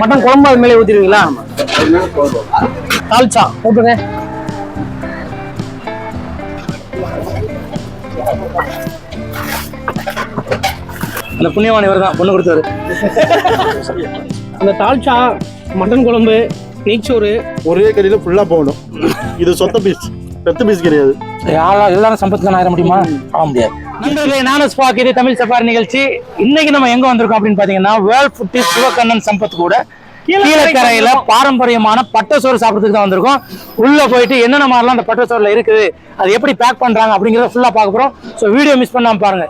Mutton குழம்பு அது மேலே ஊற்றிடுவீங்களா தால்ச்சா ஊற்றுங்க அந்த புண்ணியவான் இவர் தான் பொண்ணு கொடுத்தாரு அந்த தால்ச்சா மட்டன் குழம்பு நெய்ச்சோறு ஒரே கறியில ஃபுல்லா போகணும். இது சொத்த பீஸ் பெத்த பீஸ் கிடையாது. யாரா எல்லாரும் சம்பத்து தான் ஆயிட முடியுமா? ஆக முடியாது. நண்பர்களே நானும் ஸ்பாக் இது தமிழ் சஃபாரி நிகழ்ச்சி. இன்னைக்கு நம்ம எங்க வந்திருக்கோம் அப்படின்னு பாத்தீங்கன்னா வேர்ல்ட் ஃபுட்டி சிவகண்ணன் சம்பத் கூட கீழக்கரையில பாரம்பரியமான பட்டை சோறு சாப்பிட்றதுக்கு தான் வந்திருக்கோம். உள்ள போயிட்டு என்னென்ன மாதிரிலாம் அந்த பட்டை சோறுல இருக்குது அது எப்படி பேக் பண்றாங்க அப்படிங்கறத ஃபுல்லா பார்க்க போறோம். ஸோ வீடியோ மிஸ் பண்ணாம பாருங்க.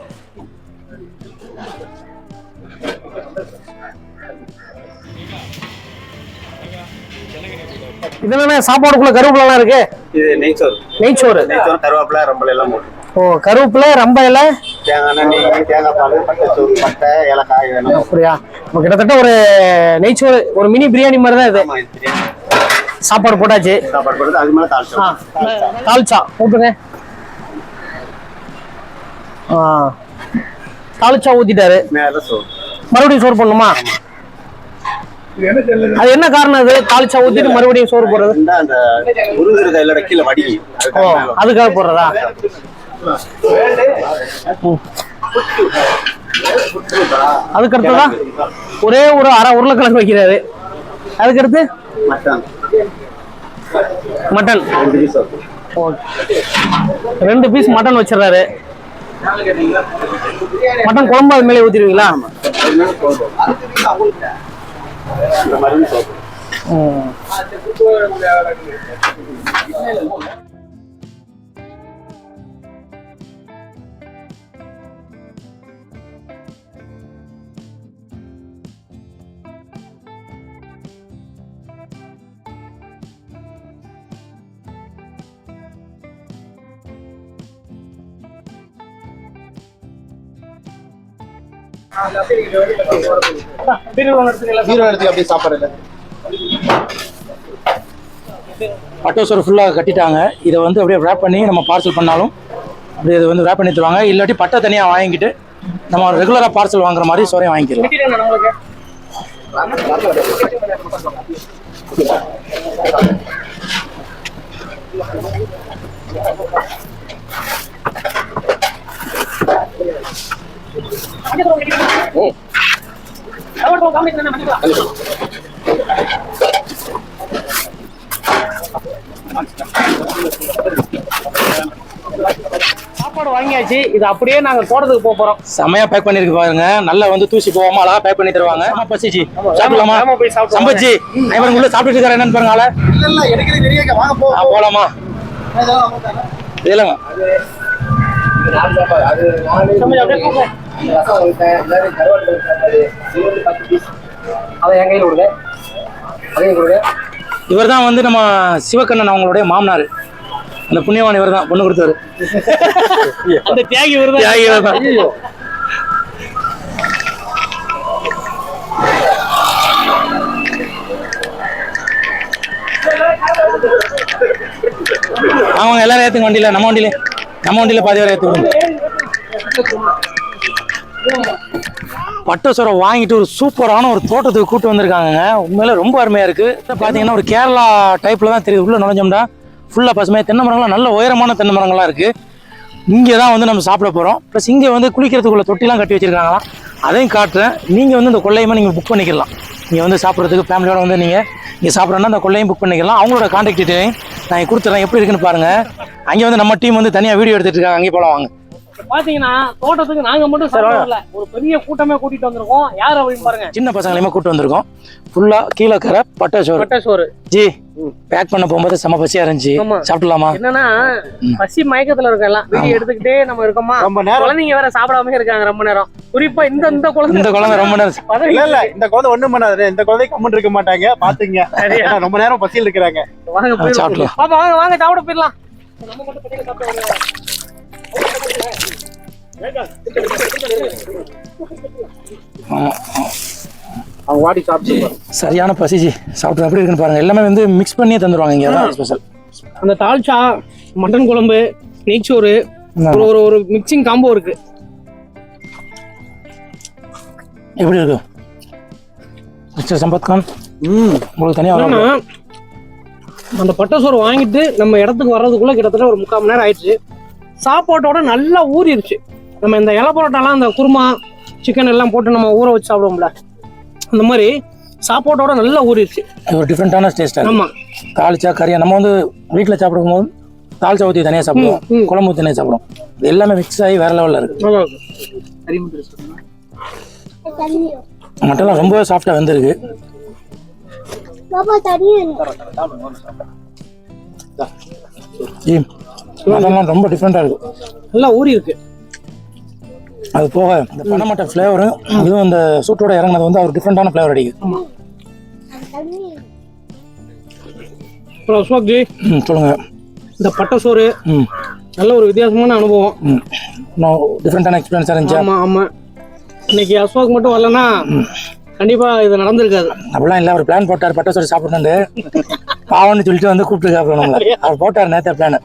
இது என்ன சாப்பாடுக்குள்ள கருவேப்பிலாம் இருக்கு? இது நெய்ச்சோறு நெய்ச்சோறு நெய்ச்சோறு கருவேப்பிலை ரம்பல் எல்லாம் போட்டு. ஓ கருவேப்பிலை ரம்ப இலை? அப்படியா? கிட்டத்தட்ட ஒரு நெய்ச்சோறு ஒரு மினி பிரியாணி மாதிரி தான் இது. சாப்பாடு போட்டாச்சு. சாப்பாடு போட்டு அது மேலே தாளிச்சோம். ஆ தால்ச்சா ஊற்றுங்க ஆ தாளிச்சா ஊத்திட்டாரு. மறுபடியும் சோறு பண்ணுமா அது என்ன காரணம் அது? தாளிச்சா ஊத்திட்டு மறுபடியும் சோறு போடுறது? அதுக்காக போடுறதா. அதுக்கு அடுத்ததா ஒரே ஒரு அரை உருளைக்கிழங்கு வைக்கிறாரு. அதுக்கடுத்து மட்டன் மட்டன். ரெண்டு பீஸ் ஓகே. ரெண்டு பீஸ் மட்டன் வச்சிடுறாரு. மட்டன் குழம்பு அது மேலே ஊத்திடுவீங்களா? ம். ஹீரோ எடுத்து அப்படியே சாப்பாடு இல்லை பட்டை சோறு ஃபுல்லாக கட்டிட்டாங்க. இதை வந்து அப்படியே ரேப் பண்ணி நம்ம பார்சல் பண்ணாலும் அப்படியே இதை வந்து ரேப் பண்ணி தருவாங்க. இல்லாட்டி பட்டை தனியாக வாங்கிட்டு நம்ம ரெகுலராக பார்சல் வாங்குற மாதிரி சோறையும் வாங்கிக்கலாம். சாப்பாடு வாங்கியாச்சு. இது அப்படியே நாங்க தோட்டத்துக்கு போக போறோம். செமையா பேக் பண்ணிருக்கு பாருங்க. நல்லா வந்து தூசி போகாம அழகா பேக் பண்ணி தருவாங்க. ஆமா பசிச்சு. சாப்பிடலாமா. சம்பச்சி ஐவன் உள்ள சாப்பிட்டு இருக்காரு. என்னன்னு பாருங்க ஆளை. இல்ல இல்ல எடுக்கிறது தெரியாங்க வாங்க போ போலாமா? இல்லைங்க. சமைச்சு அப்படியே போங்க. அதை என் கையில் கொடுங்க அதையும் கொடுங்க இவர் தான் வந்து நம்ம சிவகண்ணன் அவங்களுடைய மாமனார் அந்த புண்ணியவான் இவர் தான் பொண்ணு கொடுத்தாரு அந்த தியாகி வருதா தியாகி இவர்தான். அவங்க எல்லாரும் ஏத்துங்க வண்டியில நம்ம வண்டியில நம்ம வண்டியில பாதி பேர் ஏத்து விடுங்க பட்டை வாங்கிட்டு ஒரு சூப்பரான ஒரு தோட்டத்துக்கு கூட்டு வந்திருக்காங்க உண்மையில ரொம்ப அருமையாக இருக்குது பார்த்தீங்கன்னா ஒரு கேரளா டைப்பில் தான் தெரியுது. உள்ளே நுழைஞ்சோம்னா ஃபுல்லாக பசுமையாக தென்னை மரங்கள்லாம் நல்ல உயரமான தென்னை மரங்கள்லாம் இருக்குது இங்கே தான் வந்து நம்ம சாப்பிட போகிறோம் ப்ளஸ் இங்கே வந்து குளிக்கிறதுக்குள்ள தொட்டிலாம் கட்டி வச்சுருக்காங்களாம். அதையும் காட்டுறேன். நீங்கள் வந்து இந்த கொள்ளையுமே நீங்கள் புக் பண்ணிக்கலாம். நீங்கள் வந்து சாப்பிட்றதுக்கு ஃபேமிலியோட வந்து நீங்கள் இங்கே சாப்பிட்றோன்னா அந்த கொள்ளையும் புக் பண்ணிக்கலாம். அவங்களோட காண்டாக்ட் டீட்டெயிலையும் நான் கொடுத்துட்றேன் கொடுத்துறேன். எப்படி இருக்குன்னு பாருங்கள் அங்கே வந்து நம்ம டீம் வந்து தனியாக வீடியோ எடுத்துகிட்டு இருக்காங்க. அங்கேயே போகலாம் வாங்க. பாத்தீங்கன்னா தோட்டத்துக்கு நாங்க மட்டும் வரல. ஒரு பெரிய கூட்டமே கூட்டிட்டு வந்திருக்கோம். யார் அப்படின்னு பாருங்க. சின்ன பசங்களையுமே கூட்டு வந்திருக்கோம். ஃபுல்லாக கீழே கரை பட்டை சோறு. பட்டை சோறு. ஜி பேக் பண்ண போகும்போது செம பசியாக இருந்துச்சு. ஆமா. சாப்பிடலாமா? என்னன்னா பசி மயக்கத்துல இருக்கோம் எல்லாம். வீடியோ எடுத்துக்கிட்டே நம்ம இருக்கோமா? ரொம்ப நேரம். குழந்தைங்க வேற சாப்பிடாம இருக்காங்க ரொம்ப நேரம். குறிப்பா இந்த இந்த குழந்தை இந்த குழந்தை ரொம்ப நேரம் இல்ல இல்ல இந்த குழந்தை ஒண்ணும் பண்ணாது. இந்த குழந்தை கம்மன் இருக்க மாட்டாங்க. பாத்துங்க ரொம்ப நேரம் பசியில் இருக்கிறாங்க. வாங்க போயிடலாம். சாப்பிடலாம். பாப்பா வாங்க வாங்க சாப்பிட போயிடலாம். நம்ம மட்டும். அவங்க வாடி சாப்பிட்டு சரியான பசி ஜி சாப்பிட்ற எப்படி இருக்குன்னு பாருங்க. எல்லாமே வந்து மிக்ஸ் பண்ணியே தந்துருவாங்க இங்கே. தான் ஸ்பெஷல் அந்த தால்ச்சா மட்டன் குழம்பு நெய்ச்சோறு ஒரு ஒரு ஒரு மிக்சிங் காம்போ இருக்கு. எப்படி இருக்கு? மிஸ்டர் சம்பத் கான் உங்களுக்கு தனியாக அந்த பட்டை சோறு வாங்கிட்டு நம்ம இடத்துக்கு வர்றதுக்குள்ள கிட்டத்தட்ட ஒரு முக்கால் மணி நேரம் ஆயிடுச்சு. சாப்பாட்டோட நல்லா ஊறிடுச்சு நம்ம இந்த இலை பரோட்டாலாம் அந்த குருமா சிக்கன் எல்லாம் போட்டு நம்ம ஊற வச்சு சாப்பிடுவோம்ல. அந்த மாதிரி சாப்பாட்டோட நல்லா ஊறிடுச்சு இது ஒரு டிஃப்ரெண்ட்டான டேஸ்ட்டாக ஆமா. தாளிச்சா கறியா நம்ம வந்து வீட்டில் சாப்பிடும் போது தாளிச்சா ஊற்றி தனியாக சாப்பிடுவோம். குழம்பு ஊற்றி தனியாக சாப்பிடுவோம். இது எல்லாமே மிக்ஸ் ஆகி வேற லெவலில் இருக்கு. மட்டன்லாம் ரொம்பவே சாஃப்டாக வெந்திருக்கு. பாப்பா மட்டன்லாம் ரொம்ப டிஃப்ரெண்ட்டாக இருக்கு. நல்லா ஊறி இருக்கு. அது போக இந்த பனமட்டை ஃப்ளேவரும் இதுவும் இந்த சூட்டோட இறங்குனது வந்து ஒரு டிஃப்ரெண்ட்டான ஃப்ளேவர் அடிக்குது. அப்புறம் அசோக் ஜி ம் சொல்லுங்கள் இந்த பட்டை சோறு நல்ல ஒரு வித்தியாசமான அனுபவம். டிஃப்ரெண்ட்டான எக்ஸ்பீரியன்ஸாக இருந்துச்சா? ஆமா ஆமா. இன்னைக்கு அசோக் மட்டும் வரலன்னா கண்டிப்பா இது நடந்திருக்காது. அப்படிலாம் இல்லை அவர் பிளான் போட்டார் பட்டை சொல்லி சாப்பிடணுண்டு பாவம்னு சொல்லிட்டு வந்து கூப்பிட்டு சாப்பிடணும் அவர் போட்டார் நேற்று பிளான்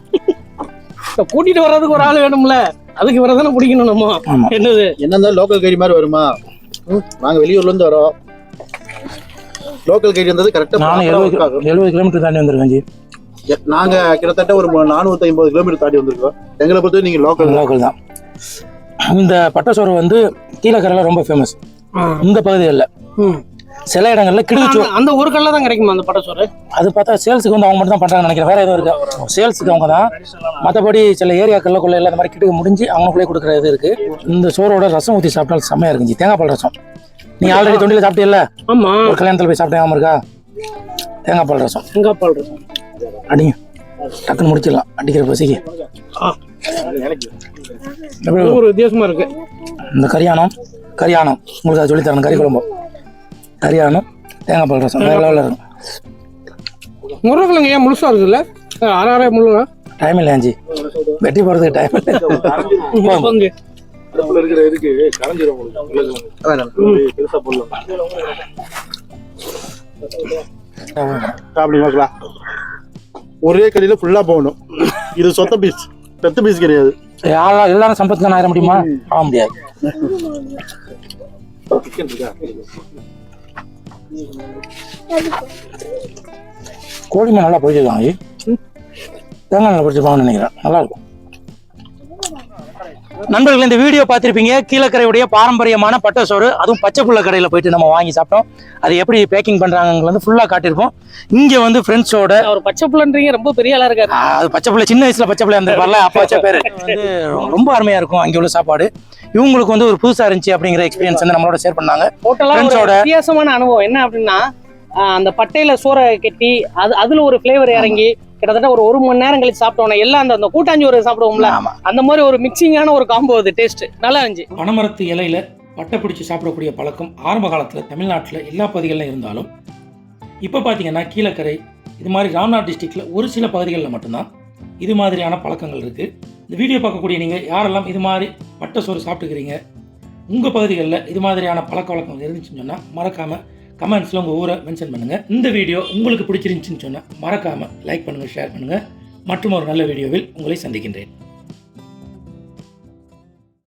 கூட்டிட்டு வர்றதுக்கு ஒரு ஆள் வேணும்ல? அதுக்கு இவரை தானே பிடிக்கணும் நம்ம. என்னது? என்னதான் லோக்கல் கைடி மாதிரி வருமா? நாங்க வெளியூர்ல இருந்து வரோம். லோக்கல் கைடி வந்தது நானும் எழுபது கரெக்டா எழுபது கிலோமீட்டர் தாண்டி வந்திருக்கேன் ஜி. நாங்க கிட்டத்தட்ட ஒரு நானூத்தி ஐம்பது கிலோமீட்டர் தாண்டி வந்திருக்கோம். எங்களை பொறுத்த நீங்க லோக்கல் லோக்கல் தான். இந்த பட்டை சோறு வந்து கீழக்கரையில் ரொம்ப ஃபேமஸ் இந்த பகுதிகளில் ம். சில இடங்கள்ல கிடுகுச்சோ அந்த- அந்த ஒரு கல்ல தான் கிடைக்குமா அந்த பட்டை சோறு அது பார்த்தா சேல்ஸுக்கு வந்து அவங்க மட்டும் தான் பண்றாங்கன்னு நினைக்கிறேன். வேற எதுவும் இருக்கு? சேல்ஸுக்கு அவங்க தான். மற்றபடி சில ஏரியாக்கள்ல கொள்ள இந்த மாதிரி கிட்டுக்கு முடிஞ்சு அவங்களுக்குள்ளே கொடுக்குற இது இருக்கு. இந்த சோறோட ரசம் ஊற்றி சாப்பிட்டாலும் செம்மையா இருக்குங்க ஜி. தேங்காய் பால் ரசம். நீ ஆல்ரெடி தொண்டியில் சாப்பிட்டியல்ல? ஆமா. ஒரு கல்யாணத்தில் போய் சாப்பிட்டேன் இருக்கா? தேங்காய் பால் ரசம். தேங்காய் பால் இருக்கும் அடிங்க. டக்குன்னு முடிச்சிடலாம். அடிக்கிற பசிக்கு. ஒரு வித்தியாசமா இருக்கு. இந்த கரியானம் கரியானம் உங்களுக்கு அதை சொல்லித்தரணும் கறி குழம்பு. கரியானம் தேங்காய் பால் ரசம் வேற லெவலில் இருக்கும். முருகக்கிழங்கு ஏன் முழுசா இருக்குல்ல அரை அரை முழுங்க டைம் இல்லை ஆஞ்சி வெட்டி போகிறதுக்கு டைம் இல்லை வந்து இருக்கிற கரைஞ்சிரும் பெருசா போடலாம். ஒரே கடையில ஃபுல்லா போகணும். இது சொத்த பீஸ் பெத்த பீஸ் கிடையாது. யாரா எல்லாரும் சம்பத்து தான் ஆயிட முடியுமா? ஆக முடியாது. கோழிமே நல்லா பொரிச்சிருக்காங்க. தேங்காய் நல்லா பொரிச்சிருப்பாங்கன்னு நினைக்கிறேன். நல்லா இருக்கும். நண்பர்கள் இந்த வீடியோ பார்த்துருப்பீங்க. கீழக்கரையுடைய பாரம்பரியமான பட்டை சோறு. அதுவும் பச்சை புள்ள கடையில் போயிட்டு நம்ம வாங்கி சாப்பிட்டோம். அது எப்படி பேக்கிங் பண்ணுறாங்கிறது வந்து ஃபுல்லாக காட்டியிருப்போம். இங்கே வந்து ஃப்ரெண்ட்ஸோட அவர் பச்சை புள்ளன்றீங்க ரொம்ப பெரிய ஆளா இருக்காரு. அது பச்சை பிள்ளை சின்ன வயசுல பச்சை பிள்ளை அந்த வரல அப்பா வச்ச பேரு. வந்து ரொம்ப அருமையா இருக்கும் அங்க உள்ள சாப்பாடு. இவங்களுக்கு வந்து ஒரு புதுசா இருந்துச்சு அப்படிங்கிற எக்ஸ்பீரியன்ஸ் வந்து நம்மளோட ஷேர் பண்ணாங்க. ஒரு Friends-ஓட. வித்தியாசமான அனுபவம். என்ன அப்படின்னா அந்த பட்டையில சோறை கட்டி அது அதுல ஒரு ஃபிளேவர் இறங்கி கிட்டத்தட்ட ஒரு ஒரு மணி நேரம் கழிச்சு சாப்பிட்டோம் எல்லாம் அந்த அந்த கூட்டாஞ்சோறு சாப்பிடுவோம்ல. அந்த மாதிரி ஒரு மிக்சிங்கான ஒரு காம்போ அது டேஸ்ட் நல்லா இருந்துச்சு. பனைமரத்து இலையில பட்டை பிடிச்சி சாப்பிடக்கூடிய பழக்கம் ஆரம்ப காலத்தில் தமிழ்நாட்டில் எல்லா பகுதிகளிலும் இருந்தாலும் இப்போ பார்த்தீங்கன்னா கீழக்கரை இது மாதிரி ராம்நாத் டிஸ்ட்ரிக்டில் ஒரு சில பகுதிகளில் மட்டும்தான் இது மாதிரியான பழக்கங்கள் இருக்குது இந்த வீடியோ பார்க்கக்கூடிய நீங்கள் யாரெல்லாம் இது மாதிரி பட்டை சோறு சாப்பிட்டுக்கிறீங்க உங்கள் பகுதிகளில் இது மாதிரியான பழக்க வழக்கம் இருந்துச்சுன்னு சொன்னால் மறக்காமல் கமெண்ட்ஸில் உங்கள் ஊரை மென்ஷன் பண்ணுங்கள் இந்த வீடியோ உங்களுக்கு பிடிச்சிருந்துச்சின்னு சொன்னால் மறக்காமல் லைக் பண்ணுங்கள் ஷேர் பண்ணுங்கள் மற்றும் ஒரு நல்ல வீடியோவில் உங்களை சந்திக்கின்றேன்.